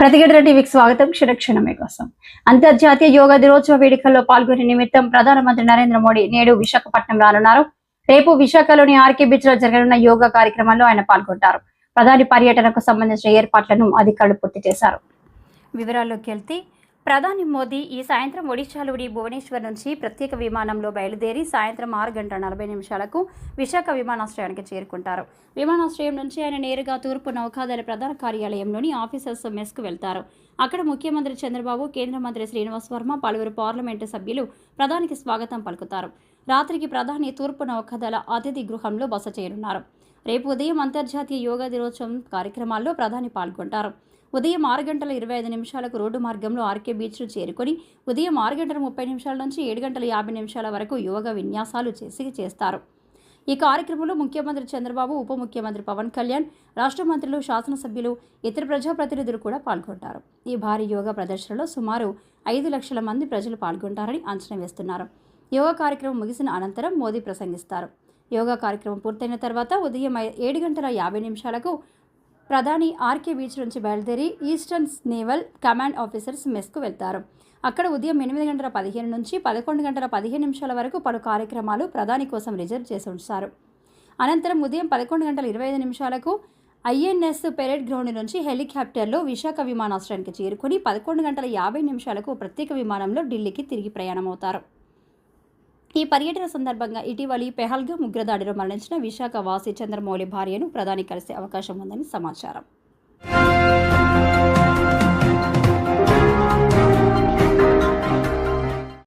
ప్రతిఘటన టీవీకి స్వాగతం. క్షణక్షణమే కోసం. అంతర్జాతీయ యోగా దినోత్సవ వేడుకల్లో పాల్గొనే నిమిత్తం ప్రధానమంత్రి నరేంద్ర మోడీ నేడు విశాఖపట్నం రానున్నారు. రేపు విశాఖలోని ఆర్కే బీచ్లో జరగనున్న యోగా కార్యక్రమంలో ఆయన పాల్గొంటారు. ప్రధాని పర్యటనకు సంబంధించిన ఏర్పాట్లను అధికారులు పూర్తి చేశారు. వివరాల్లోకి వెళ్తే ప్రధాని మోదీ ఈ సాయంత్రం ఒడిశాలోని భువనేశ్వర్ నుంచి ప్రత్యేక విమానంలో బయలుదేరి సాయంత్రం ఆరు గంటల నలభై నిమిషాలకు విశాఖ విమానాశ్రయానికి చేరుకుంటారు. విమానాశ్రయం నుంచి ఆయన నేరుగా తూర్పు నౌకాదళ ప్రధాన కార్యాలయంలోని ఆఫీసర్స్ మెస్కు వెళ్తారు. అక్కడ ముఖ్యమంత్రి చంద్రబాబు కేంద్ర మంత్రి శ్రీనివాస్ వర్మ పలువురు పార్లమెంటు సభ్యులు ప్రధానికి స్వాగతం పలుకుతారు. రాత్రికి ప్రధాని తూర్పు నౌకాదళ అతిథి గృహంలో బస చేరున్నారు. రేపు ఉదయం అంతర్జాతీయ యోగా దినోత్సవం కార్యక్రమాల్లో ప్రధాని పాల్గొంటారు. ఉదయం ఆరు గంటల ఇరవై ఐదు నిమిషాలకు రోడ్డు మార్గంలో ఆర్కే బీచ్ను చేరుకొని ఉదయం ఆరు గంటల ముప్పై నిమిషాల నుంచి ఏడు గంటల యాభై నిమిషాల వరకు యోగ విన్యాసాలు చేసి చేస్తారు. ఈ కార్యక్రమంలో ముఖ్యమంత్రి చంద్రబాబు ఉప ముఖ్యమంత్రి పవన్ కళ్యాణ్ రాష్ట్ర మంత్రులు శాసనసభ్యులు ఇతర ప్రజాప్రతినిధులు కూడా పాల్గొంటారు. ఈ భారీ యోగా ప్రదర్శనలో సుమారు ఐదు లక్షల మంది ప్రజలు పాల్గొంటారని అంచనా వేస్తున్నారు. యోగా కార్యక్రమం ముగిసిన అనంతరం మోదీ ప్రసంగిస్తారు. యోగా కార్యక్రమం పూర్తయిన తర్వాత ఉదయం ఏడు గంటల యాభై నిమిషాలకు ప్రధాని ఆర్కే బీచ్ నుంచి బయలుదేరి ఈస్టర్న్ నేవల్ కమాండ్ ఆఫీసర్స్ మెస్కు వెళ్తారు. అక్కడ ఉదయం ఎనిమిది గంటల పదిహేను నుంచి పదకొండు గంటల పదిహేను నిమిషాల వరకు పలు కార్యక్రమాలు ప్రధాని కోసం రిజర్వ్ చేసి ఉంచారు. అనంతరం ఉదయం పదకొండు గంటల ఇరవై ఐదు నిమిషాలకు ఐఎన్ఎస్ పెరేడ్ గ్రౌండ్ నుంచి హెలికాప్టర్లో విశాఖ విమానాశ్రయానికి చేరుకుని పదకొండు గంటల యాభై నిమిషాలకు ప్రత్యేక విమానంలో ఢిల్లీకి తిరిగి ప్రయాణమవుతారు. ఈ పర్యటన సందర్భంగా ఇటీవలి పెహల్గా ఉగ్రదాడిలో మరణించిన విశాఖ వాసి చంద్రమౌళి భార్యను ప్రధాని కలిసే అవకాశం ఉందని సమాచారం.